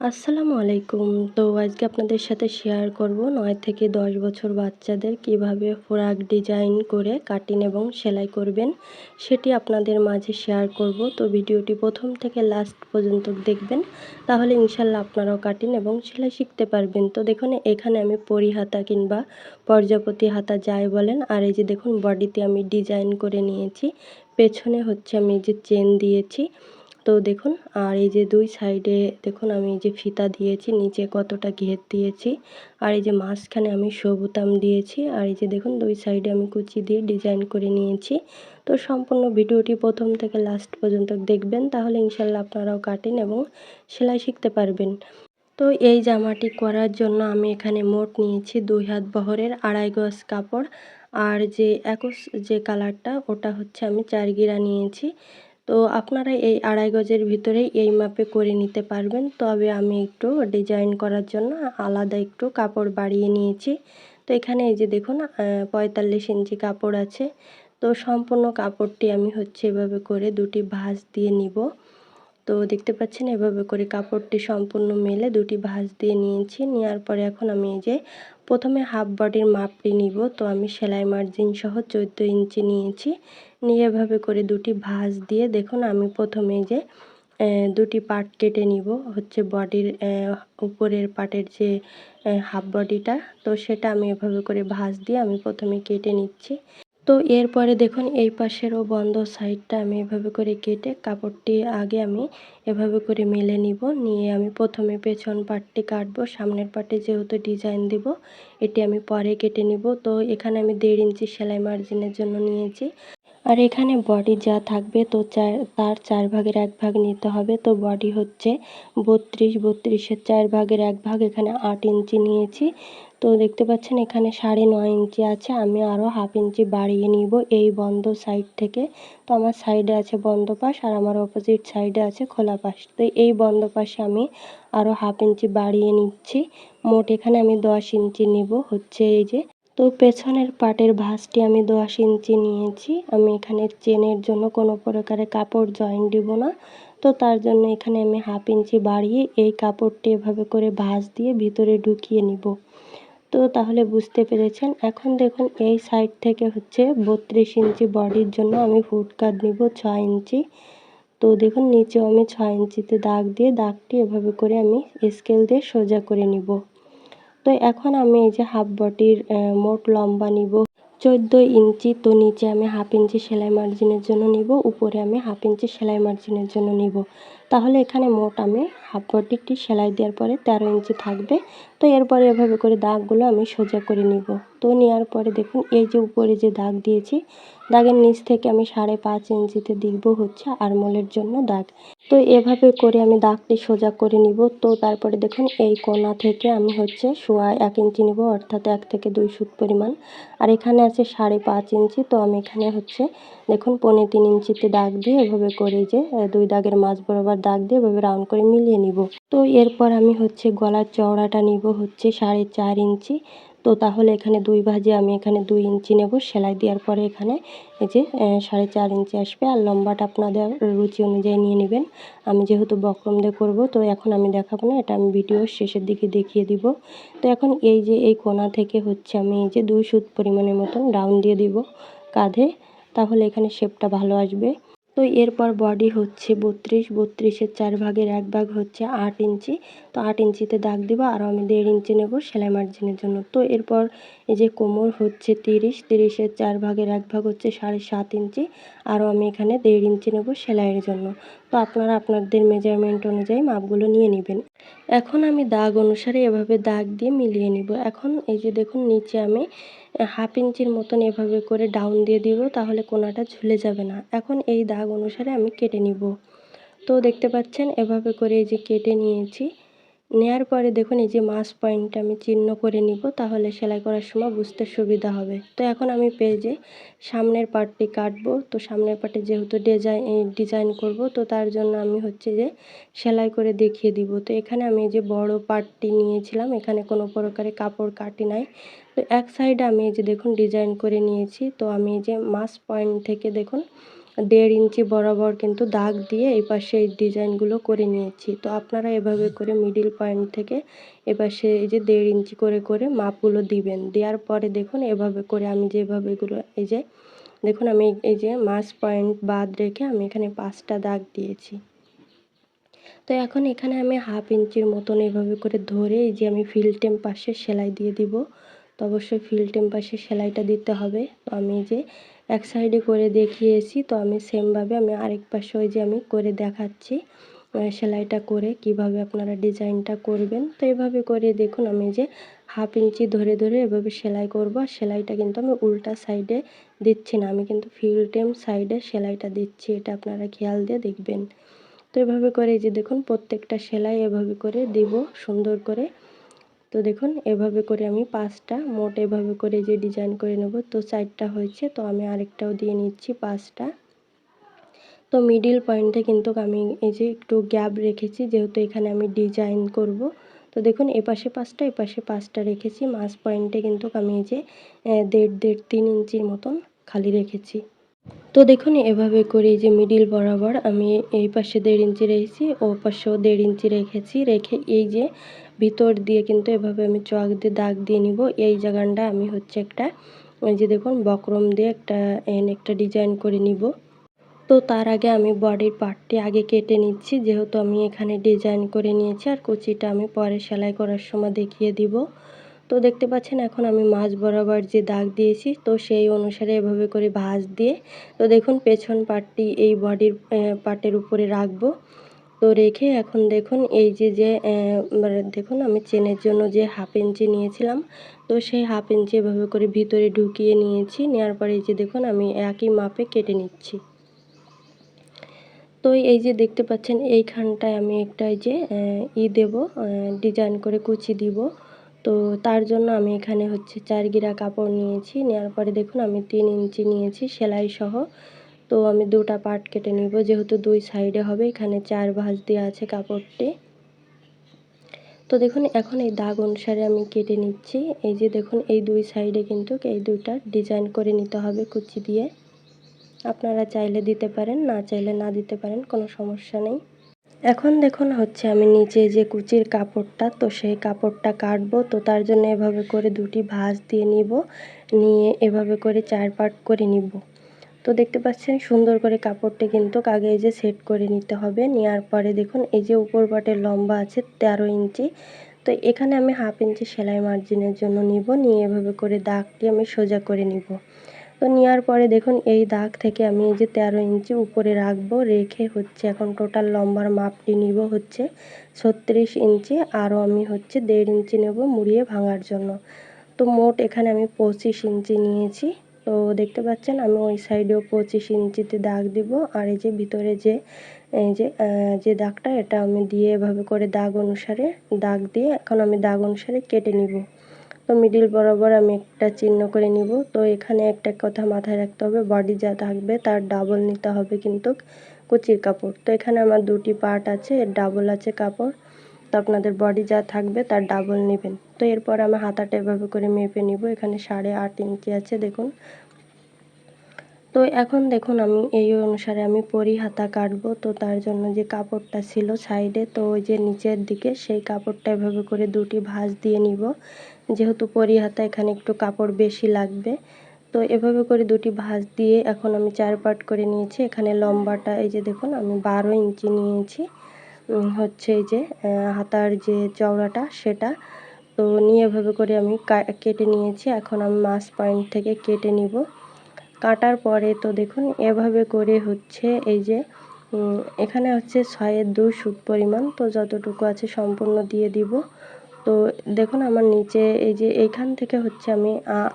আসসালামু আলাইকুম। তো আজকে আপনাদের সাথে শেয়ার করব নয় থেকে দশ বছর বাচ্চাদের কীভাবে ফ্রক ডিজাইন করে কাটিং এবং সেলাই করবেন সেটি আপনাদের মাঝে শেয়ার করব। তো ভিডিওটি প্রথম থেকে লাস্ট পর্যন্ত দেখবেন, তাহলে ইনশাল্লাহ আপনারাও কাটিং এবং সেলাই শিখতে পারবেন। তো দেখুন, এখানে আমি পরি হাতা কিংবা পর্যাপতি হাতা যাই বলেন, আর এই যে দেখুন বডিতে আমি ডিজাইন করে নিয়েছি। পেছনে হচ্ছে আমি যে চেন দিয়েছি। তো দেখুন, আর এই যে দুই সাইডে দেখুন আমি এই যে ফিতা দিয়েছি, নিচে কতটা ঘের দিয়েছি, আর এই যে মাঝখানে আমি সবুতাম দিয়েছি, আর এই যে দেখুন দুই সাইডে আমি কুচি দিয়ে ডিজাইন করে নিয়েছি। তো সম্পূর্ণ ভিডিওটি প্রথম থেকে লাস্ট পর্যন্ত দেখবেন, তাহলে ইনশাল্লাহ আপনারাও কাটেন এবং সেলাই শিখতে পারবেন। তো এই জামাটি করার জন্য আমি এখানে মোট নিয়েছি দুই হাত বহরের আড়াই গজ কাপড়, আর যে একস যে কালারটা, ওটা হচ্ছে আমি চার গিরা নিয়েছি। তো আপনারা এই আড়াই গজের ভিতরেই এই মাপে করে নিতে পারবেন। তবে আমি একটু ডিজাইন করার জন্য আলাদা একটু কাপড় বাড়িয়ে নিয়েছি। তো এখানে এই যে দেখুন পঁয়তাল্লিশ ইঞ্চি কাপড় আছে। তো সম্পূর্ণ কাপড়টি আমি হচ্ছে এভাবে করে দুটি ভাঁজ দিয়ে নিব। তো দেখতে পাচ্ছেন, এভাবে করে কাপড়টি সম্পূর্ণ মেলে দুটি ভাঁজ দিয়ে নিয়েছি। নেওয়ার পরে এখন আমি এই যে প্রথমে হাফ বডির মাপটি নিব। তো আমি সেলাই মার্জিন সহ চোদ্দ ইঞ্চি নিয়েছি। নিয়ে এভাবে করে দুটি ভাঁজ দিয়ে দেখুন আমি প্রথমে যে দুটি পার্ট কেটে নিব। হচ্ছে বডির উপরের পার্টের যে হাফ বডিটা, তো সেটা আমি এভাবে করে ভাঁজ দিয়ে আমি প্রথমে কেটে নিচ্ছি। তো এরপরে দেখুন এই পাশেরও বন্ধ সাইডটা আমি এভাবে করে কেটে কাপড়টি আগে আমি এভাবে করে মেলে নিব। নিয়ে আমি প্রথমে পেছন পাটটি কাটবো, সামনের পাটে যেহেতু ডিজাইন দিব, এটি আমি পরে কেটে নিব। তো এখানে আমি দেড় ইঞ্চি সেলাই মার্জিনের জন্য নিয়েছি। আর এখানে বডি যা থাকবে তো চার, তার চার ভাগের এক ভাগ নিতে হবে। তো বডি হচ্ছে বত্রিশ, বত্রিশের চার ভাগের এক ভাগ, এখানে আট ইঞ্চি নিয়েছি। তো দেখতে পাচ্ছেন এখানে সাড়ে নয় ইঞ্চি আছে, আমি আরও হাফ ইঞ্চি বাড়িয়ে নিব এই বন্ধ সাইড থেকে। তো আমার সাইডে আছে বন্ধ পাশ আর আমার অপোজিট সাইডে আছে খোলা পাশ। তো এই বন্ধ পাশে আমি আরও হাফ ইঞ্চি বাড়িয়ে নিচ্ছি। মোট এখানে আমি দশ ইঞ্চি নিব। হচ্ছে এই যে তো পেছনের পাটের ভাঁজটি আমি দশ ইঞ্চি নিয়েছি। আমি এখানে চেনের জন্য কোনো প্রকারে কাপড় জয়েন দিব না। তো তার জন্য এখানে আমি হাফ ইঞ্চি বাড়িয়ে এই কাপড়টি এভাবে করে ভাঁজ দিয়ে ভিতরে ঢুকিয়ে নিব। তো তাহলে বুঝতে পেরেছেন, এখন দেখুন এই সাইড থেকে হচ্ছে বত্রিশ ইঞ্চি বডির জন্য আমি ফুট কাট নিব ছয় ইঞ্চি। তো দেখুন নিচেও আমি ছয় ইঞ্চিতে দাগ দিয়ে দাগটি এভাবে করে আমি স্কেল দিয়ে সোজা করে নিব। তো এখন আমি এই যে হাফ বডির মোট লম্বা নিব। চোদ্দ ইঞ্চি, তো নিচে আমি হাফ ইঞ্চি সেলাই মার্জিনের জন্য নিব, উপরে আমি হাফ ইঞ্চি সেলাই মার্জিনের জন্য নিব। তাহলে এখানে মোট আমি হাফ বডিটি সেলাই দেওয়ার পরে তেরো ইঞ্চি থাকবে। তো এরপরে এভাবে করে দাগগুলো আমি সোজা করে নিব। তো নেওয়ার পরে দেখুন, এই যে উপরে যে দাগ দিয়েছি দাগের নিচ থেকে আমি সাড়ে পাঁচ ইঞ্চিতে দিব হচ্ছে আরমোলের জন্য দাগ। তো এভাবে করে আমি দাগটি সোজা করে নিব। তো তারপরে দেখুন এই কোনা থেকে আমি হচ্ছে সোয়া এক ইঞ্চি নিব, অর্থাৎ এক থেকে দুই সুত পরিমাণ। আর এখানে আছে সাড়ে পাঁচ ইঞ্চি, তো আমি এখানে হচ্ছে দেখুন পনেরো তিন ইঞ্চিতে দাগ দিয়ে এভাবে করে যে দুই দাগের মাঝ বরাবর দাগ দিয়ে এভাবে রাউন্ড করে মিলিয়ে নিব। তো এরপর আমি হচ্ছে গলার চওড়াটা নিব হচ্ছে সাড়ে চার ইঞ্চি। তো তাহলে এখানে দুই ভাজে আমি এখানে দুই ইঞ্চি নেব। সেলাই দেওয়ার পরে এখানে এই যে সাড়ে চার ইঞ্চি আসবে আর লম্বাটা আপনাদের রুচি অনুযায়ী নিয়ে নেবেন। আমি যেহেতু বক্রম দিয়ে করব, তো এখন আমি দেখাবো না, এটা আমি ভিডিওর শেষের দিকে দেখিয়ে দিব। তো এখন এই যে, এই কোনা থেকে হচ্ছে আমি এই যে দুই সুত পরিমাণের মতন ডাউন দিয়ে দিব কাঁধে। তাহলে এখানে শেপটা ভালো আসবে। তো এরপর বডি হচ্ছে বত্রিশ বত্রিশের চার ভাগের এক ভাগ হচ্ছে আট ইঞ্চি। তো আট ইঞ্চিতে দাগ দিব আরও আমি দেড় ইঞ্চি নেব সেলাই মার্জিনের জন্য। তো এরপর এই যে কোমর হচ্ছে তিরিশ তিরিশের চার ভাগের এক ভাগ হচ্ছে সাড়ে সাত ইঞ্চি। আরও আমি এখানে দেড় ইঞ্চি নেব সেলাইয়ের জন্য। তো আপনারা আপনাদের মেজারমেন্ট অনুযায়ী মাপগুলো নিয়ে নেবেন। এখন আমি দাগ অনুসারে এভাবে দাগ দিয়ে মিলিয়ে নিব। এখন এই যে দেখুন, নিচে আমি হাফ ইঞ্চির মতন এভাবে করে ডাউন দিয়ে দিব, তাহলে কোনাটা ঝুলে যাবে না। এখন এই দাগ অনুসারে আমি কেটে নিব। তো দেখতে পাচ্ছেন, এভাবে করে এই যে কেটে নিয়েছি। নেয়ার পরে দেখুন এই যে মাস পয়েন্টটা আমি চিহ্ন করে নিব, তাহলে সেলাই করার সময় বুঝতে সুবিধা হবে। তো এখন আমি পেজে সামনের পার্টটি কাটবো, তো সামনের পার্টে যেহেতু ডিজাইন ডিজাইন করব, তো তার জন্য আমি হচ্ছে যে সেলাই করে দেখিয়ে দিব। তো এখানে আমি যে বড় পার্টটি নিয়েছিলাম, এখানে কোনো প্রকারে কাপড় কাটি নাই। তো এক সাইডে আমি এই যে দেখুন ডিজাইন করে নিয়েছি, তো আমি এই যে মাস পয়েন্ট থেকে দেখুন দেড় ইঞ্চি বরাবর কিন্তু দাগ দিয়ে এই পাশে এই ডিজাইনগুলো করে নিয়েছি। তো আপনারা এভাবে করে মিডিল পয়েন্ট থেকে এপাশে এই যে দেড় ইঞ্চি করে করে মাপগুলো দিবেন। দেওয়ার পরে দেখুন এভাবে করে আমি যেভাবে এগুলো এই যে দেখুন আমি এই যে মাস পয়েন্ট বাদ রেখে আমি এখানে পাঁচটা দাগ দিয়েছি। তো এখন এখানে আমি হাফ ইঞ্চির মতন এভাবে করে ধরে এই যে আমি ফিল্টেম পাশে সেলাই দিয়ে দিব। তো অবশ্যই ফিল্টেম পাশে সেলাইটা দিতে হবে। তো আমি যে এক সাইডে করে দেখিয়েছি। তো আমি সেমভাবে আমি আরেক পাশে ওই যে আমি করে দেখাচ্ছি সেলাইটা করে কীভাবে আপনারা ডিজাইনটা করবেন। তো এভাবে করে দেখুন আমি যে হাফ ইঞ্চি ধরে ধরে এভাবে সেলাই করব। আর সেলাইটা কিন্তু আমি উল্টা সাইডে দিচ্ছি না। আমি কিন্তু ফিল্টেম সাইডে সেলাইটা দিচ্ছি। এটা আপনারা খেয়াল দিয়ে দেখবেন। তো এভাবে করে যে দেখুন প্রত্যেকটা সেলাই এভাবে করে দিব সুন্দর করে। তো দেখুন, এভাবে করে আমি পাঁচটা, মোট এভাবে করে যে ডিজাইন করে নেব, তো সাইডটা হয়েছে, তো আমি আরেকটাও দিয়ে নিচ্ছি পাঁচটা। তো মিডিল পয়েন্টে কিন্তু আমি এই যে একটু গ্যাপ রেখেছি, যেহেতু এখানে আমি ডিজাইন করব। তো দেখুন, এপাশে পাঁচটা এপাশে পাঁচটা রেখেছি মাছ পয়েন্টে কিন্তু আমি এই যে দেড় দেড়, তিন ইঞ্চির মতন খালি রেখেছি। তো দেখুন, এভাবে করে যে মিডিল বরাবর আমি এই পাশে দেড় ইঞ্চি রেখেছি ও পাশেও দেড় ইঞ্চি রেখেছি, রেখে এই যে ভিতর দিয়ে কিন্তু এভাবে আমি চক দিয়ে দাগ দিয়ে নিব। এই জায়গাটা আমি হচ্ছে একটা, এই যে দেখুন, বক্রম দিয়ে একটা, এন একটা ডিজাইন করে নিব। তো তার আগে আমি বডির পার্টটি আগে কেটে নিচ্ছি। যেহেতু আমি এখানে ডিজাইন করে নিয়েছি, আর কুচিটা আমি পরে সেলাই করার সময় দেখিয়ে দিব। তো দেখতে পাচ্ছেন, এখন আমি মাছ বরাবর যে দাগ দিয়েছি, তো সেই অনুসারে এভাবে করে ভাঁজ দিয়ে, তো দেখুন, পেছন পাটটি এই বডির পার্টের উপরে রাখব। তো রেখে এখন দেখুন, এই যে যে মানে দেখুন, আমি চেনের জন্য যে হাফ ইঞ্চি নিয়েছিলাম, তো সেই হাফ ইঞ্চি এভাবে করে ভিতরে ঢুকিয়ে নিয়েছি নেওয়ার পরে এই যে দেখুন, আমি একই মাপে কেটে নিচ্ছি। তো এই যে দেখতে পাচ্ছেন, এইখানটায় আমি একটা যে ই দেব ডিজাইন করে কুচি দিব। তো তার জন্য আমি এখানে হচ্ছে চার গিরা কাপড় নিয়েছি নেওয়ার পরে দেখুন, আমি তিন ইঞ্চি নিয়েছি সেলাই সহ তো আমি দুটা পার্ট কেটে নিব, যেহেতু দুই সাইডে হবে, এখানে চার ভাঁজ দেওয়া আছে কাপড়টি। তো দেখুন, এখন এই দাগ অনুসারে আমি কেটে নিচ্ছি। এই যে দেখুন, এই দুই সাইডে কিন্তু এই দুইটা ডিজাইন করে নিতে হবে কুচি দিয়ে। আপনারা চাইলে দিতে পারেন, না চাইলে না দিতে পারেন, কোনো সমস্যা নেই। এখন দেখুন, হচ্ছে আমি নিচে যে কুচির কাপড়টা, তো সেই কাপড়টা কাটবো। তো তার জন্য এভাবে করে দুটি ভাঁজ দিয়ে নিব, নিয়ে এভাবে করে চার পার্ট করে নিব। তো দেখতে পাচ্ছেন সুন্দর করে কাপড়টি কিন্তু আগে এই যে সেট করে নিতে হবে। নেওয়ার পরে দেখুন এই যে উপর পাটের লম্বা আছে তেরো ইঞ্চি। তো এখানে আমি হাফ ইঞ্চি সেলাই মার্জিনের জন্য নিব। নিয়ে এভাবে করে দাগটি আমি সোজা করে নিব। তো নেওয়ার পরে দেখুন এই দাগ থেকে আমি এই যে তেরো ইঞ্চি উপরে রাখব। রেখে হচ্ছে এখন টোটাল লম্বার মাপটি নিব হচ্ছে ছত্রিশ ইঞ্চি। আরও আমি হচ্ছে দেড় ইঞ্চি নেব মুড়িয়ে ভাঙার জন্য। তো মোট এখানে আমি পঁচিশ ইঞ্চি নিয়েছি। তো দেখতে পাচ্ছেন, আমি ওই সাইডেও পঁচিশ ইঞ্চিতে দাগ দিব। আর এই যে ভিতরে যে, এই যে যে দাগটা, এটা আমি দিয়ে এভাবে করে দাগ অনুসারে দাগ দিয়ে এখন আমি দাগ অনুসারে কেটে নিব। তো মিডিল বরাবর আমি একটা চিহ্ন করে নিব। তো এখানে একটা কথা মাথায় রাখতে হবে বডি যা থাকবে তার ডাবল নিতে হবে কিন্তু কুচির কাপড়। তো এখানে আমার দুটি পার্ট আছে ডাবল আছে কাপড়। তো আপনাদের বডি যা থাকবে তার ডাবল নেবেন। তো এরপর আমি হাতাটা এভাবে করে মেপে নিব। এখানে সাড়ে আট ইঞ্চি আছে, দেখুন। তো এখন দেখুন, আমি এই অনুসারে আমি পরি হাতা কাটবো। তো তার জন্য যে কাপড়টা ছিল সাইডে, তো ওই যে নিচের দিকে, সেই কাপড়টা এভাবে করে দুটি ভাঁজ দিয়ে নিব। যেহেতু পরি হাতা এখানে একটু কাপড় বেশি লাগবে, তো এভাবে করে দুটি ভাঁজ দিয়ে এখন আমি চার পাট করে নিয়েছি। এখানে লম্বাটা, এই যে দেখুন, আমি বারো ইঞ্চি নিয়েছি। হচ্ছে এই যে হাতার যে চওড়াটা, সেটা। তো নিয়ে এভাবে করে আমি কেটে নিয়েছি। এখন আমি মাছ পয়েন্ট থেকে কেটে নিব। কাটার পরে তো দেখুন, এভাবে করে হচ্ছে এই যে এখানে হচ্ছে ছয়ের দুই সুত পরিমাণ। তো যতটুকু আছে সম্পূর্ণ দিয়ে দিব। তো দেখুন, আমার নিচে এই যে, এইখান থেকে হচ্ছে আমি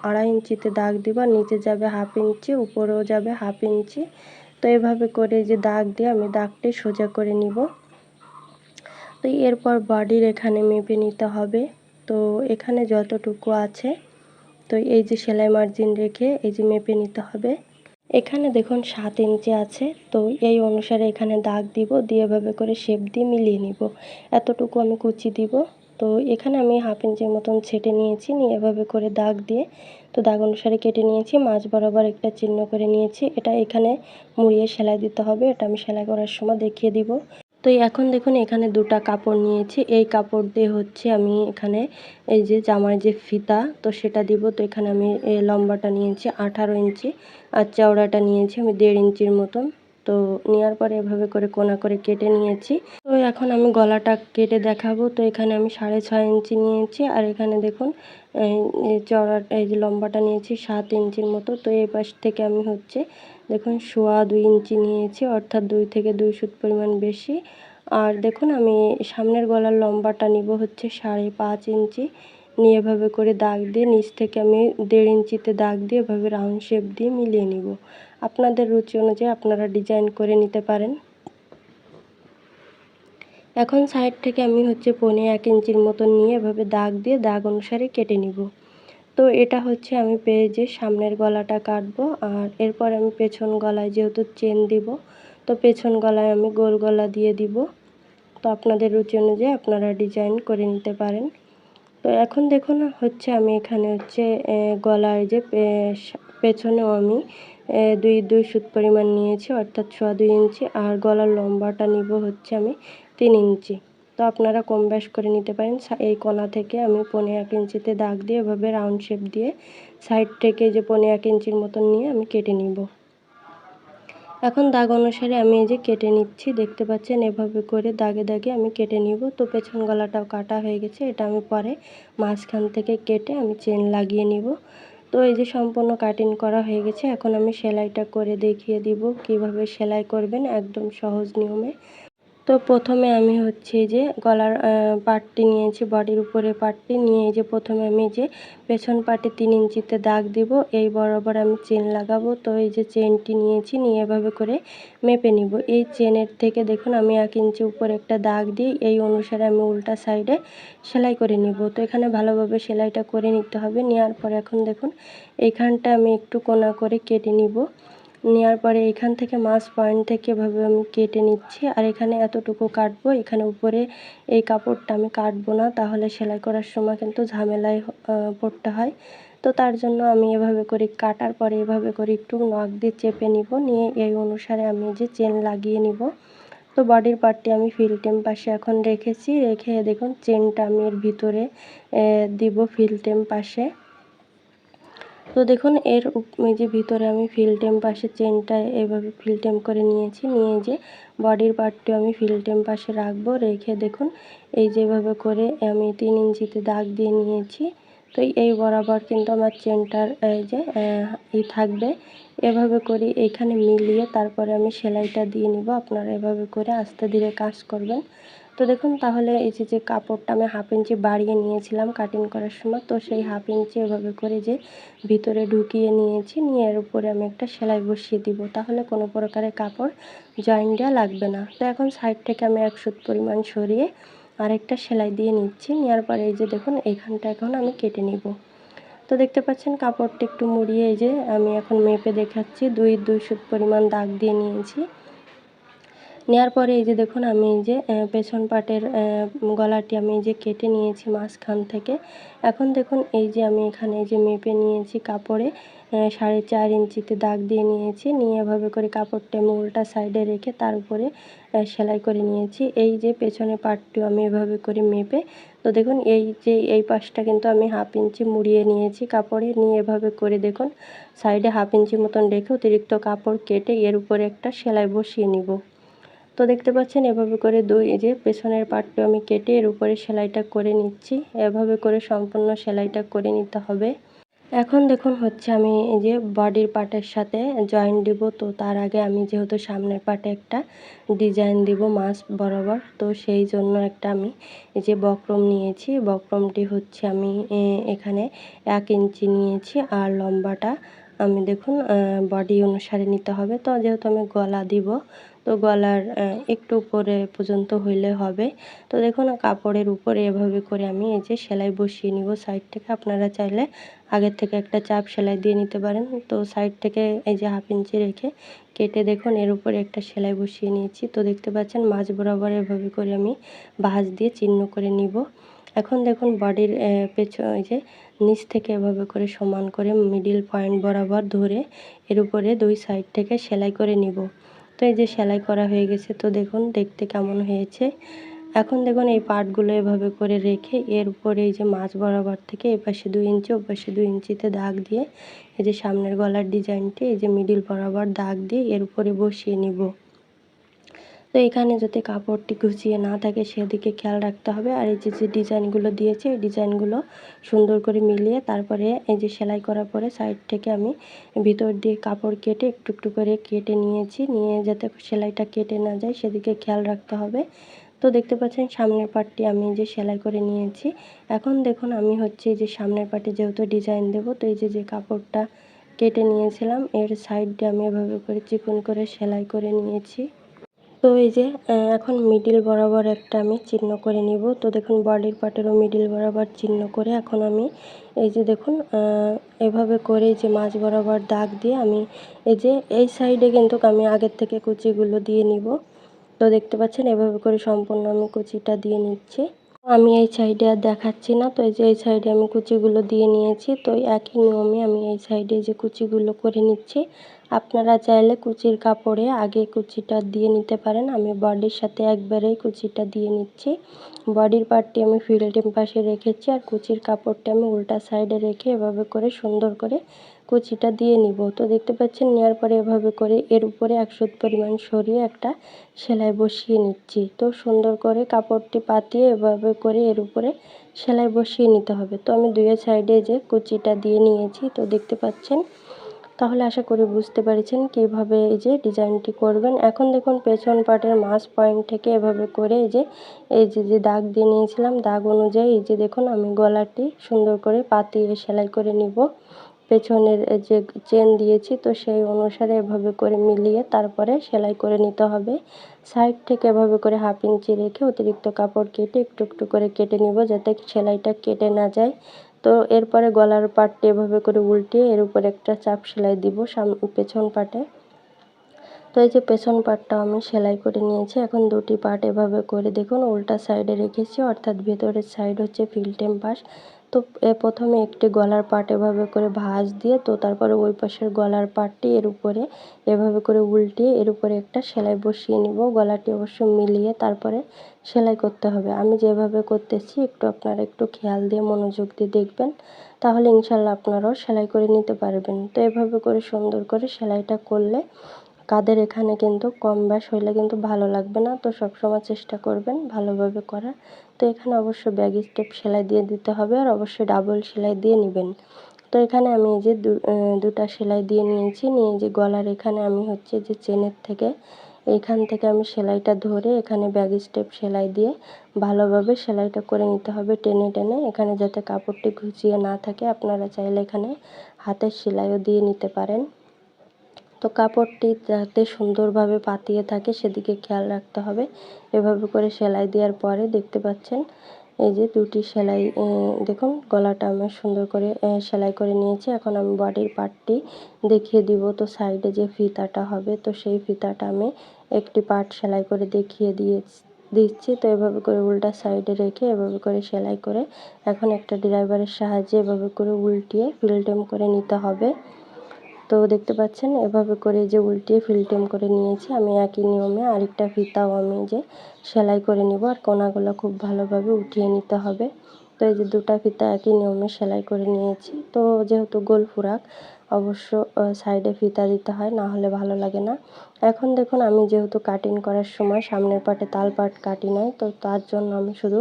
আড়াই ইঞ্চিতে দাগ দিব। নিচে যাবে হাফ ইঞ্চি, উপরেও যাবে হাফ ইঞ্চি। তো এভাবে করে যে দাগ দিয়ে আমি দাগটি সোজা করে নিব। তো এরপর বডির এখানে মেপে নিতে হবে। তো এখানে যতটুকু আছে, তো এই যে সেলাই মার্জিন রেখে এই যে মেপে নিতে হবে। এখানে দেখুন সাত ইঞ্চি আছে, তো এই অনুসারে এখানে দাগ দিব, দিয়ে এভাবে করে শেপ দিয়ে মিলিয়ে নিব। এতটুকু আমি কুচি দিব। তো এখানে আমি হাফ ইঞ্চির মতন ছেটে নিয়েছি, নিয়ে এভাবে করে দাগ দিয়ে, তো দাগ অনুসারে কেটে নিয়েছি মাছ বরাবর একটা চিহ্ন করে নিয়েছি। এটা এখানে মুড়িয়ে সেলাই দিতে হবে, এটা আমি সেলাই করার সময় দেখিয়ে দিব। তো এখন দেখুন এখানে দুটা কাপড় নিয়েছি। এই কাপড় দিয়ে হচ্ছে আমি এখানে এই যে জামার যে ফিতা, তো সেটা দিব। তো এখানে আমি লম্বাটা নিয়েছি আঠারো ইঞ্চি আর চওড়াটা নিয়েছি আমি দেড় ইঞ্চির মতন। তো নেওয়ার পরে এভাবে করে কোনা করে কেটে নিয়েছি। তো এখন আমি গলাটা কেটে দেখাবো। তো এখানে আমি সাড়ে ছয় ইঞ্চি নিয়েছি আর এখানে দেখুন চড়া এই যে লম্বাটা নিয়েছি সাত ইঞ্চির মতো। তো এই পাশ থেকে আমি হচ্ছে দেখুন সোয়া দুই ইঞ্চি নিয়েছি, অর্থাৎ দুই থেকে দুই সুত পরিমাণ বেশি। আর দেখুন আমি সামনের গলার লম্বাটা নিব হচ্ছে সাড়ে পাঁচ ইঞ্চি। নিয়ে এভাবে করে দাগ দিয়ে নিচ থেকে আমি দেড় ইঞ্চিতে দাগ দিয়ে এভাবে রাউন্ড শেপ দিয়ে মিলিয়ে নিব। আপনাদের রুচি অনুযায়ী আপনারা ডিজাইন করে নিতে পারেন। এখন সাইড থেকে আমি হচ্ছে পনে এক ইঞ্চির মতন নিয়ে এভাবে দাগ দিয়ে দাগ অনুসারে কেটে নিব। তো এটা হচ্ছে আমি পেয়ে সামনের গলাটা কাটবো আর এরপর আমি পেছন গলায় যেহেতু চেন দিব, তো পেছন গলায় আমি গোল গলা দিয়ে দিব। তো আপনাদের রুচি অনুযায়ী আপনারা ডিজাইন করে নিতে পারেন। তো এখন দেখুন, হচ্ছে আমি এখানে হচ্ছে গলায় যে পেছনেও আমি দুই দুই সুত পরিমাণ নিয়েছি, অর্থাৎ ছ দুই ইঞ্চি, আর গলার লম্বাটা নিব হচ্ছে আমি তিন ইঞ্চি। তো আপনারা কম বেশ করে নিতে পারেন এই কোনা থেকে আমি পনে এক ইঞ্চিতে দাগ দিয়ে এভাবে রাউন্ড শেপ দিয়ে সাইড থেকে যে পনে এক ইঞ্চির মতন নিয়ে আমি কেটে নিব। এখন দাগ অনুসারে আমি এই যে কেটে নিচ্ছি, দেখতে পাচ্ছেন এভাবে করে দাগে দাগে আমি কেটে নিব। তো পেছন গলাটাও কাটা হয়ে গেছে, এটা আমি পরে মাঝখান থেকে কেটে আমি চেন লাগিয়ে নিব। তো এই যে সম্পূর্ণ কাটিং করা হয়ে গেছে, এখন আমি সেলাইটা করে দেখিয়ে দিব কীভাবে সেলাই করবেন একদম সহজ নিয়মে। তো প্রথমে আমি হচ্ছে যে গলার পাটটি নিয়েছি, বডির উপরে পাটটি নিয়ে যে প্রথমে আমি যে পেছন পাটে তিন ইঞ্চিতে দাগ দিব, এই বরাবর আমি চেন লাগাবো। তো এই যে চেনটি নিয়েছি, নিয়ে এভাবে করে মেপে নিব। এই চেনের থেকে দেখুন আমি এক ইঞ্চি উপরে একটা দাগ দিই এই অনুসারে আমি উল্টা সাইডে সেলাই করে নিব। তো এখানে ভালোভাবে সেলাইটা করে নিতে হবে, নেওয়ার পরে এখন দেখুন এইখানটা আমি একটু কোনা করে কেটে নিব। নেওয়ার পরে এখান থেকে মাছ পয়েন্ট থেকে এভাবে আমি কেটে নিচ্ছি। আর এখানে এতটুকু কাটবো, এখানে উপরে এই কাপড়টা আমি কাটবো না, তাহলে সেলাই করার সময় কিন্তু ঝামেলায় পড়তে হয়। তো তার জন্য আমি এভাবে করে কাটার পরে এভাবে করে একটু নখ দিয়ে চেপে নিব, নিয়ে এই অনুসারে আমি যে চেন লাগিয়ে নিব। তো বডির পার্টটি আমি ফিলটেম পাশে এখন রেখেছি, রেখে দেখুন চেনটা আমি এর ভিতরে দিব ফিলটেম পাশে। তো দেখুন, এর যে ভিতরে আমি ফিলটেম পাশে চেনটা এভাবে ফিলটেম করে নিয়েছি। নিয়ে যে বডির পার্টটি আমি ফিলটেম পাশে রাখব। রেখে দেখুন, এই যেভাবে করে আমি তিন ইঞ্চিতে দাগ দিয়ে নিয়েছি। তো এই বরাবর কিন্তু আমার চেনটার এই যে ই থাকবে। এভাবে করে এখানে মিলিয়ে তারপরে আমি সেলাইটা দিয়ে নিব। আপনারা এভাবে করে আস্তে ধীরে কাজ করবেন। তো দেখুন, তাহলে এই যে যে কাপড়টা আমি হাফ ইঞ্চি বাড়িয়ে নিয়েছিলাম কাটিং করার সময়, তো সেই হাফ ইঞ্চি এভাবে করে যে ভিতরে ঢুকিয়ে নিয়েছি, নিয়ে এর উপরে আমি একটা সেলাই বসিয়ে দিব। তাহলে কোনো প্রকারের কাপড় জয়েন দেওয়া লাগবে না। তো এখন সাইড থেকে আমি এক সুত পরিমাণ সরিয়ে আরেকটা সেলাই দিয়ে নিচ্ছি। নেওয়ার পরে এই যে, দেখুন, এখানটা এখন আমি কেটে নিব। তো দেখতে পাচ্ছেন, কাপড়টা একটু মুড়িয়ে এই যে, আমি এখন মেপে দেখাচ্ছি। দুই দুই সুত পরিমাণ দাগ দিয়ে নিয়েছি। নেওয়ার পরে এই যে দেখুন, আমি এই যে পেছন পাটের গলাটি আমি এই যে কেটে নিয়েছি মাঝখান থেকে। এখন দেখুন, এই যে আমি এখানে এই যে মেপে নিয়েছি কাপড়ে সাড়ে চার ইঞ্চিতে দাগ দিয়ে নিয়েছি। নিয়ে এভাবে করে কাপড়টা আমি উল্টা সাইডে রেখে তার উপরে সেলাই করে নিয়েছি। এই যে পেছনে পাটটিও আমি এভাবে করে মেপে, তো দেখুন, এই যে, এই পাশটা কিন্তু আমি হাফ ইঞ্চি মুড়িয়ে নিয়েছি কাপড়ে। নিয়ে এভাবে করে দেখুন, সাইডে হাফ ইঞ্চি মতন রেখে অতিরিক্ত কাপড় কেটে এর উপরে একটা সেলাই বসিয়ে নিব। তো দেখতে পাচ্ছেন, এভাবে করে দুই যে পেছনের পার্টটা আমি কেটে এর উপরে সেলাইটা করে নিচ্ছি। এভাবে করে সম্পূর্ণ সেলাইটা করে নিতে হবে। এখন দেখুন হচ্ছে আমি এই যে বডির পার্টের সাথে জয়েন দিব। তো তার আগে আমি যেহেতু সামনের পার্টে একটা ডিজাইন দিব মাছ বরাবর, তো সেই জন্য একটা আমি এই যে বক্রম নিয়েছি। বক্রমটি হচ্ছে আমি এখানে এক ইঞ্চি নিয়েছি আর লম্বাটা আমি দেখুন বডি অনুসারে নিতে হবে। তো যেহেতু আমি গলা দিব তো গলার একটু উপরে পর্যন্ত হইলে হবে। তো দেখুন, কাপড়ের উপরে এভাবে করে আমি এই যে সেলাই বসিয়ে নিব। সাইড থেকে আপনারা চাইলে আগের থেকে একটা চাপ সেলাই দিয়ে নিতে পারেন। তো সাইড থেকে এই যে হাফ ইঞ্চি রেখে কেটে দেখুন, এর উপরে একটা সেলাই বসিয়ে নিয়েছি। তো দেখতে পাচ্ছেন, মাঝ বরাবর এভাবে করে আমি ভাঁজ দিয়ে চিহ্ন করে নিব। এখন দেখুন, বডির পেছন যে নিচ থেকে এভাবে করে সমান করে মিডিল পয়েন্ট বরাবর ধরে এর উপরে দুই সাইড থেকে সেলাই করে নিব। তো এই যে সেলাই করা হয়ে গেছে, তো দেখুন দেখতে কেমন হয়েছে। এখন দেখুন এই পার্টগুলো এভাবে করে রেখে এর উপরে এই যে মাছ বরাবর থেকে এ পাশে দুই ইঞ্চি ও পাশে দুই ইঞ্চিতে দাগ দিয়ে এই যে সামনের গলার ডিজাইনটি, এই যে মিডিল বরাবর দাগ দিয়ে এর উপরে বসিয়ে নিব। তো এখানে যাতে কাপড়টি গুছিয়ে না থাকে, সেদিকে খেয়াল রাখতে হবে। আর এই যে যে ডিজাইনগুলো দিয়েছে, এই ডিজাইনগুলো সুন্দর করে মিলিয়ে তারপরে এই যে সেলাই করার পরে সাইড থেকে আমি ভিতর দিয়ে কাপড় কেটে একটু একটু করে কেটে নিয়েছি। নিয়ে যাতে সেলাইটা কেটে না যায়, সেদিকে খেয়াল রাখতে হবে। তো দেখতে পাচ্ছেন, সামনের পাটটি আমি যে সেলাই করে নিয়েছি। এখন দেখুন, আমি হচ্ছে যে সামনের পাটে যেহেতু ডিজাইন দেব, তো এই যে যে কাপড়টা কেটে নিয়েছিলাম, এর সাইডটা আমি এভাবে করে চিকন করে সেলাই করে নিয়েছি। তো এই যে এখন মিডিল বরাবর একটা আমি চিহ্ন করে নিব। তো দেখুন বডির পার্টেরও মিডিল বরাবর চিহ্ন করে এখন আমি এই যে দেখুন এভাবে করে যে মাছ বরাবর দাগ দিয়ে আমি এই যে, এই সাইডে কিন্তু আমি আগের থেকে কুচিগুলো দিয়ে নিব। তো দেখতে পাচ্ছেন, এভাবে করে সম্পূর্ণ আমি কুচিটা দিয়ে নিচ্ছি। আমি এই সাইডে আর দেখাচ্ছি না, তো এই যে, এই সাইডে আমি কুচিগুলো দিয়ে নিয়েছি। তো একই নিয়মে আমি এই সাইডে যে কুচিগুলো করে নিচ্ছি আপনারা চাইলে কুচির কাপড়ে আগে কুচিটা দিয়ে নিতে পারেন। আমি বডির সাথে একবারেই কুচিটা দিয়ে নিচ্ছি। বডির পার্টটি আমি ফিল্ডিং পাশে রেখেছি আর কুচির কাপড়টা আমি উল্টা সাইডে রেখে এভাবে করে সুন্দর করে কুচিটা দিয়ে নিব। তো দেখতে পাচ্ছেন, নেওয়ার পরে এভাবে করে এর উপরে একশো পরিমাণ সরিয়ে একটা সেলাই বসিয়ে নিচ্ছি। তো সুন্দর করে কাপড়টি পাতিয়ে এভাবে করে এর উপরে সেলাই বসিয়ে নিতে হবে। তো আমি দুই সাইডে যে কুচিটা দিয়ে নিয়েছি, তো দেখতে পাচ্ছেন তাহলে আশা করি বুঝতে পেরেছেন কীভাবে এই যে ডিজাইনটি করবেন। এখন দেখুন পেছন পাটের মাস পয়েন্ট থেকে এভাবে করে এই যে এই যে যে দাগ দিয়ে নিয়েছিলাম, দাগ অনুযায়ী এই যে দেখুন আমি গলাটি সুন্দর করে পাতিয়ে সেলাই করে নিব। পেছনের যে চেন দিয়েছি, তো সেই অনুসারে এভাবে করে মিলিয়ে তারপরে সেলাই করে নিতে হবে। সাইড থেকে এভাবে করে হাফ ইঞ্চি রেখে অতিরিক্ত কাপড় কেটে একটু একটু করে কেটে নিব যাতে সেলাইটা কেটে না যায়। তো এরপরে গলার পাটটি এভাবে করে উল্টিয়ে এর উপরে একটা চাপ সেলাই দিব সাম, পেছন পাটে। তো এই যে পেছন পাটটা আমি সেলাই করে নিয়েছি। এখন দুটি পার্ট এভাবে করে দেখুন, উল্টা সাইডে রেখেছি, অর্থাৎ ভেতরের সাইড হচ্ছে ফিল্টেম পাশ তো প্রথমে একটি গলার পাট এভাবে করে ভাঁজ দিয়ে, তো তারপরে ওই পাশের গলার পাটটি এর উপরে এভাবে করে উল্টিয়ে এর উপরে একটা সেলাই বসিয়ে নিব। গলাটি অবশ্য মিলিয়ে তারপরে সেলাই করতে হবে। আমি যেভাবে করতেছি, একটু আপনারা একটু খেয়াল দিয়ে মনোযোগ দিয়ে দেখবেন, তাহলে ইনশাল্লাহ আপনারাও সেলাই করে নিতে পারবেন। তো এভাবে করে সুন্দর করে সেলাইটা করলে কাদের এখানে কিন্তু কম ব্যাস হইলে কিন্তু ভালো লাগবে না। তো সবসময় চেষ্টা করবেন ভালোভাবে করার। তো এখানে অবশ্য ব্যাগ স্টেপ সেলাই দিয়ে দিতে হবে আর অবশ্যই ডাবল সেলাই দিয়ে নেবেন। তো এখানে আমি এই যে দুটা সেলাই দিয়ে নিয়েছি। নিয়ে যে গলার এখানে আমি হচ্ছে যে চেনের থেকে এইখান থেকে আমি সেলাইটা ধরে এখানে ব্যাগ স্টেপ সেলাই দিয়ে ভালোভাবে সেলাইটা করে নিতে হবে টেনে টেনে। এখানে যাতে কাপড়টি ঘুচিয়ে না থাকে, আপনারা চাইলে এখানে হাতের সেলাইও দিয়ে নিতে পারেন। তো কাপড়টি যাতে সুন্দরভাবে পাতিয়ে থাকে সেদিকে খেয়াল রাখতে হবে। এভাবে করে সেলাই দেওয়ার পরে দেখতে পাচ্ছেন, এই যে দুটি সেলাই দেখুন গলাটা আমি সুন্দর করে সেলাই করে নিয়েছি। এখন আমি বডির পার্টটি দেখিয়ে দিব। তো সাইডে যে ফিতাটা হবে, তো সেই ফিতাটা আমি একটি পার্ট সেলাই করে দেখিয়ে দিয়ে, দিচ্ছি। তো এভাবে করে উল্টা সাইডে রেখে এভাবে করে সেলাই করে এখন একটা ড্রাইভারের সাহায্যে এভাবে করে উল্টিয়ে ফিল্টেম করে নিতে হবে। তো দেখতে পাচ্ছেন, এভাবে করে যে উল্টিয়ে ফিল্টেম করে নিয়েছি, আমি একই নিয়মে আরেকটা ফিতাও আমি যে সেলাই করে নিব, আর কোনাগুলো খুব ভালোভাবে উঠিয়ে নিতে হবে। তো এই যে দুটা ফিতা একই নিয়মে সেলাই করে নিয়েছি। তো যেহেতু গোল ফুরাক, অবশ্য সাইডে ফিতা দিতে হয়, না হলে ভালো লাগে না। এখন দেখুন, আমি যেহেতু কাটিং করার সময় সামনের পাটে তাল পাট কাটি নাই, তো তার জন্য আমি শুধু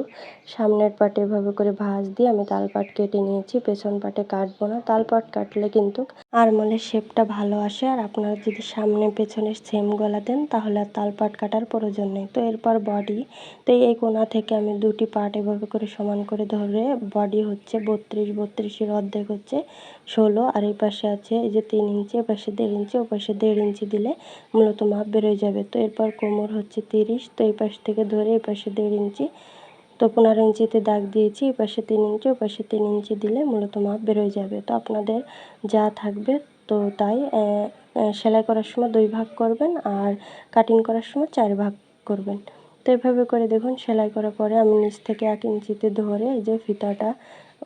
সামনের পাটে এভাবে করে ভাঁজ দিয়ে আমি তাল পাট কেটে নিয়েছি। পেছন পাটে কাটবো না, তাল পাট কাটলে কিন্তু আরমোলের শেপটা ভালো আসে। আর আপনারা যদি সামনে পেছনে সেম গলা দেন, তাহলে আর তাল পাট কাটার প্রয়োজন নেই। তো এরপর বডি তো এই কোনা থেকে আমি দুটি পার্ট এভাবে করে সমান করে ধরে বডি হচ্ছে বত্রিশ, বত্রিশের অর্ধেক হচ্ছে ষোলো, আর এই পাশে আছে এই যে তিন ইঞ্চি, এ পাশে দেড় ইঞ্চি, ও পাশে দেড় ইঞ্চি দিলে মূলত মাপ বেরোয় যাবে। তো এরপর কোমর হচ্ছে তিরিশ, তো এই পাশ থেকে ধরে এই পাশে দেড় ইঞ্চি। তো পনেরো ইঞ্চিতে দাগ দিয়েছি, এই পাশে তিন ইঞ্চি ও পাশে তিন ইঞ্চি দিলে মূলত মাপ বেরোয় যাবে। তো আপনাদের যা থাকবে, তো তাই সেলাই করার সময় দুই ভাগ করবেন আর কাটিং করার সময় চার ভাগ করবেন। তো এভাবে করে দেখুন, সেলাই করার পরে আমি নিচ থেকে এক ইঞ্চিতে ধরে এই যে ফিতাটা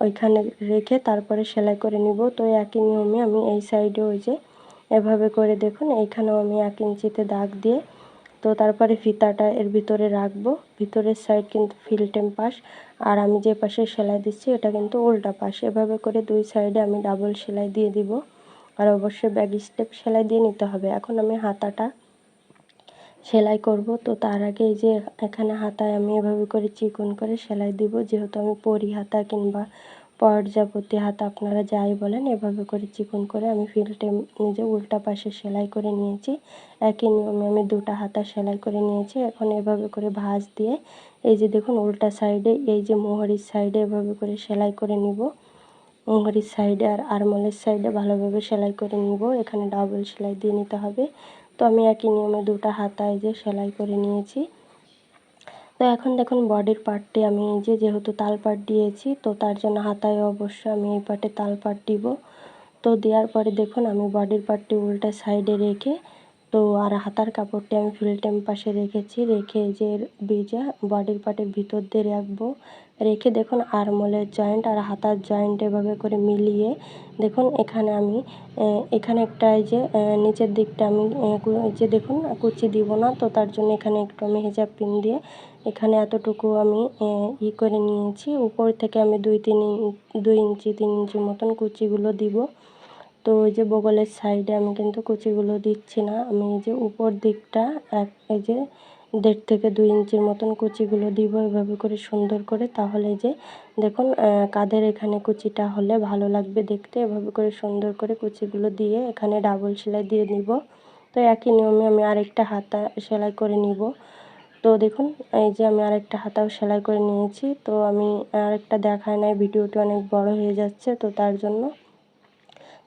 ওইখানে রেখে তারপরে সেলাই করে নিব। তো একই নিয়মে আমি এই সাইডে ওই যে এভাবে করে দেখুন, এইখানেও আমি এক ইঞ্চিতে দাগ দিয়ে, তো তারপরে ফিতাটা এর ভিতরে রাখব। ভিতরের সাইড কিন্তু ফিল্টেম পাশ, আর আমি যে পাশে সেলাই দিচ্ছি, এটা কিন্তু উল্টা পাশ। এভাবে করে দুই সাইডে আমি ডাবল সেলাই দিয়ে দিব। আর অবশ্যই ব্যাগ স্টেপ সেলাই দিয়ে নিতে হবে। এখন আমি হাতাটা সেলাই করব। তো তার আগে এই যে এখানে হাতায় আমি এভাবে করে চিকন করে সেলাই দিব। যেহেতু আমি পরি হাতা কিংবা পর্যাপতি হাত আপনারা যাই বলেন, এভাবে করে চিকন করে আমি ফিল্টে নিজে উল্টা পাশে সেলাই করে নিয়েছি। একই নিয়মে আমি দুটা হাতা সেলাই করে নিয়েছি। এখন এভাবে করে ভাঁজ দিয়ে এই যে দেখুন উল্টা সাইডে, এই যে মোহরির সাইডে এভাবে করে সেলাই করে নিব। মোহরির সাইডে আর আরমলের সাইডে ভালোভাবে সেলাই করে নিব। এখানে ডাবল সেলাই দিয়ে নিতে হবে। তো আমি একই নিয়মে দুটা হাতায় যে সেলাই করে নিয়েছি। তো এখন দেখুন বডির পার্টটি আমি যে যেহেতু তাল পাট দিয়েছি, তো তার জন্য হাতায় অবশ্যই আমি এই পাটে তাল পাট দিব। তো দেওয়ার পরে দেখুন আমি বডির পার্টটি উল্টা সাইডে রেখে তো আর হাতার কাপড়টি আমি ফুল টাইম পাশে রেখেছি। রেখে যে বীজা বডির পার্টের ভিতর দিয়ে রাখব। রেখে দেখুন আরমোলের জয়েন্ট আর হাতার জয়েন্ট এভাবে করে মিলিয়ে দেখুন এখানে আমি এখানে একটা এই যে নিচের দিকটা আমি যে দেখুন কুচি দিব না তো তার জন্য এখানে একটু আমি হেজাব পিন দিয়ে এখানে এতটুকু আমি ই করে নিয়েছি। উপর থেকে আমি দুই তিন দুই ইঞ্চি, তিন ইঞ্চি মতন কুচিগুলো দিব। তো ওই যে বগলের সাইডে আমি কিন্তু কুচিগুলো দিচ্ছি না। আমি এই যে উপর দিকটা এক, এই যে দেড় থেকে দুই ইঞ্চির মতন কুচিগুলো দিব এভাবে করে সুন্দর করে। তাহলে যে দেখুন কাদের এখানে কুচিটা হলে ভালো লাগবে দেখতে, এভাবে করে সুন্দর করে কুচিগুলো দিয়ে এখানে ডাবল সেলাই দিয়ে নিব। তো একই নিয়মে আমি আরেকটা হাতা সেলাই করে নিব। তো দেখুন, এই যে আমি আরেকটা হাতাও সেলাই করে নিয়েছি। তো আমি আরেকটা দেখায় নাই, ভিডিওটি অনেক বড় হয়ে যাচ্ছে, তো তার জন্য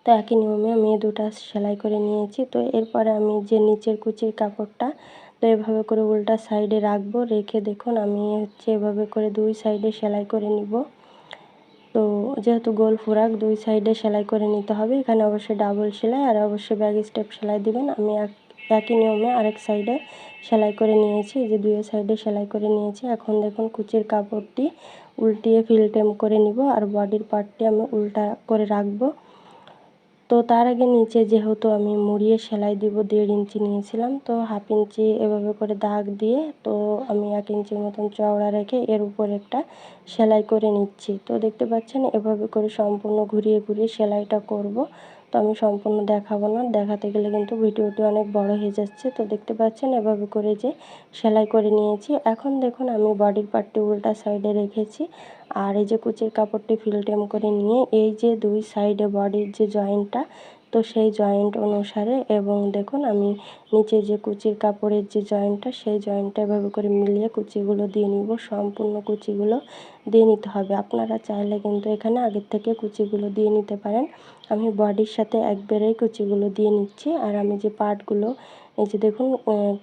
তো একই নিয়মে আমি দুটা সেলাই করে নিয়েছি। তো এরপরে আমি যে নিচের কুচির কাপড়টা, তো এভাবে করে উল্টা সাইডে রাখব। রেখে দেখুন, আমি হচ্ছে এভাবে করে দুই সাইডে সেলাই করে নিব। তো যেহেতু গোল ফুরাক, দুই সাইডে সেলাই করে নিতে হবে। এখানে অবশ্যই ডাবল সেলাই আর অবশ্যই ব্যাগ স্টেপ সেলাই দিবেন। আমি এক, একই নিয়মে আরেক সাইডে সেলাই করে নিয়েছি। যে দুই সাইডে সেলাই করে নিয়েছি। এখন দেখুন, কুচির কাপড়টি উল্টিয়ে ফিলটেম করে নিব আর বডির পার্টটি আমি উল্টা করে রাখব। তো তার আগে নিচে যেহেতু আমি মুড়িয়ে সেলাই দিব দেড় ইঞ্চি নিয়েছিলাম, তো হাফ ইঞ্চি এভাবে করে দাগ দিয়ে তো আমি এক ইঞ্চির মতন চওড়া রেখে এর উপর একটা সেলাই করে নিচ্ছি। তো দেখতে পাচ্ছেন এভাবে করে সম্পূর্ণ ঘুরিয়ে ঘুরিয়ে সেলাইটা করব। তো আমি সম্পূর্ণ দেখাবো না। দেখাতে গেলে কিন্তু ভিডিওটি অনেক বড় হয়ে যাচ্ছে। তো দেখতে পাচ্ছেন এভাবে করে যে সেলাই করে নিয়েছি। এখন দেখুন আমি বডির পার্টটি উল্টা সাইডে রেখেছি। আর এই যে কুচির কাপড়টি ফিল্টেম করে নিয়ে এই যে দুই সাইডে বডির যে জয়েন্টটা তো সেই জয়েন্ট অনুসারে এবং দেখুন আমি নিচে যে কুচির কাপড়ের যে জয়েন্টটা সেই জয়েন্টটা এভাবে করে মিলিয়ে কুচিগুলো দিয়ে নিব, সম্পূর্ণ কুচিগুলো দিয়ে নিতে হবে। আপনারা চাইলে কিন্তু এখানে আগের থেকে কুচিগুলো দিয়ে নিতে পারেন। আমি বডির সাথে একবারেই কুচিগুলো দিয়ে নিচ্ছি। আর আমি যে পার্টগুলো এই যে দেখুন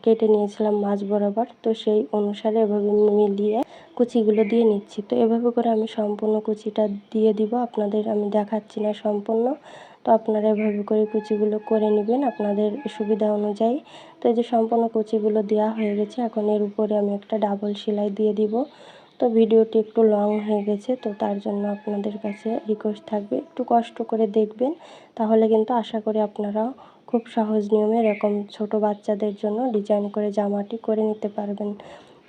কেটে নিয়েছিলাম মাছ বরাবর, তো সেই অনুসারে এভাবে মিলিয়ে কুচিগুলো দিয়ে নিচ্ছি। তো এভাবে করে আমি সম্পূর্ণ কুচিটা দিয়ে দিব। আপনাদের আমি দেখাচ্ছি না সম্পূর্ণ। তো আপনারা এভাবে করে কুচিগুলো করে নেবেন আপনাদের সুবিধা অনুযায়ী। তো এই যে সম্পূর্ণ কুচিগুলো দেওয়া হয়ে গেছে, এখন এর উপরে আমি একটা ডাবল সেলাই দিয়ে দিব। তো ভিডিওটি একটু লং হয়ে গেছে, তো তার জন্য আপনাদের কাছে রিকোয়েস্ট থাকবে, একটু কষ্ট করে দেখবেন। তাহলে কিন্তু আশা করি আপনারাও খুব সহজ নিয়মে এরকম ছোট বাচ্চাদের জন্য ডিজাইন করে জামাটি করে নিতে পারবেন।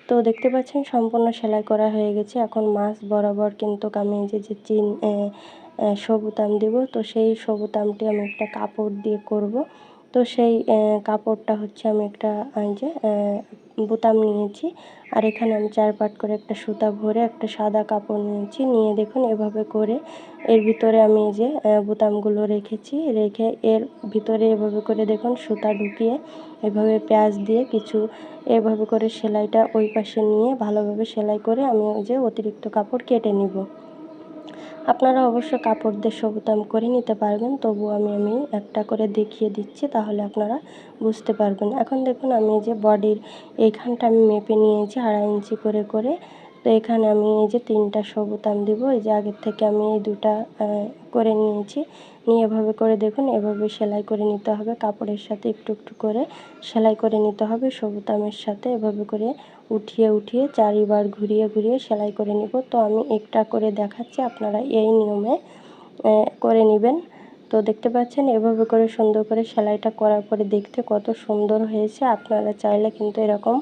তো দেখতে পাচ্ছেন সম্পূর্ণ সেলাই করা হয়ে গেছে, এখন মাছ বরাবর কিন্তু আমি যে যে চিন সবুতাম দেব। তো সেই সবুতামটি আমি একটা কাপড় দিয়ে করব। তো সেই কাপড়টা হচ্ছে আমি একটা যে বোতাম নিয়েছি। আর এখানে আমি চার পাট করে একটা সুতা ভরে একটা সাদা কাপড় নিয়েছি। নিয়ে দেখুন এভাবে করে এর ভিতরে আমি যে বোতামগুলো রেখেছি, রেখে এর ভিতরে এভাবে করে দেখুন সুতা ঢুকিয়ে এভাবে পেঁয়াজ দিয়ে কিছু এভাবে করে সেলাইটা ওই পাশে নিয়ে ভালোভাবে সেলাই করে আমি ওই যে অতিরিক্ত কাপড় কেটে নিব। আপনারা অবশ্য কাপড় দিয়ে সবুতাম করে নিতে পারবেন, তবু আমি আমি একটা করে দেখিয়ে দিচ্ছি, তাহলে আপনারা বুঝতে পারবেন। এখন দেখুন, আমি যে বডির এইখানটা আমি মেপে নিয়েছি, আড়াই ইঞ্চি করে করে। তো এখানে আমি এই যে তিনটা সবুতাম দিব, এই যে আগের থেকে আমি এই দুটা করে নিয়েছি। নিয়ে এভাবে করে দেখুন, এভাবে সেলাই করে নিতে হবে। কাপড়ের সাথে একটু একটু করে সেলাই করে নিতে হবে। সবুতামের সাথে এভাবে করে উঠিয়ে উঠিয়ে চারিবার ঘুরিয়ে ঘুরিয়ে সেলাই করে নিব। তো আমি একটা করে দেখাচ্ছি, আপনারা এই নিয়মে করে নেবেন। তো দেখতে পাচ্ছেন, এভাবে করে সুন্দর করে সেলাইটা করার পরে দেখতে কত সুন্দর হয়েছে। আপনারা চাইলে কিন্তু এরকম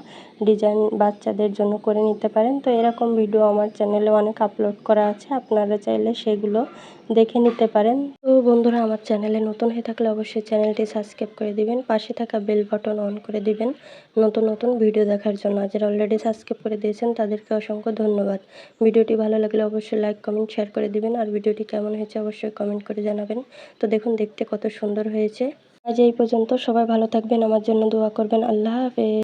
ডিজাইন বাচ্চাদের জন্য করে নিতে পারেন। তো এরকম ভিডিও আমার চ্যানেলে অনেক আপলোড করা আছে। আপনারা চাইলে সেগুলো দেখে নিতে পারেন। তো বন্ধুরা, আমার চ্যানেলে নতুন হয়ে থাকলে অবশ্যই চ্যানেলটি সাবস্ক্রাইব করে দিবেন। পাশে থাকা বেল বাটন অন করে দিবেন। নতুন নতুন ভিডিও দেখার জন্য। যারা অলরেডি সাবস্ক্রাইব করে দিয়েছেন, তাদেরকে অসংখ্য ধন্যবাদ। ভিডিওটি ভালো লাগলে অবশ্যই লাইক কমেন্ট শেয়ার করে দিবেন। আর ভিডিওটি কেমন হয়েছে অবশ্যই কমেন্ট করে জানাবেন। তো দেখুন, দেখতে কত সুন্দর হয়েছে। আজ এই পর্যন্ত সবাই ভালো থাকবেন। আমার জন্য দোয়া করবেন। আল্লাহ হাফেজ।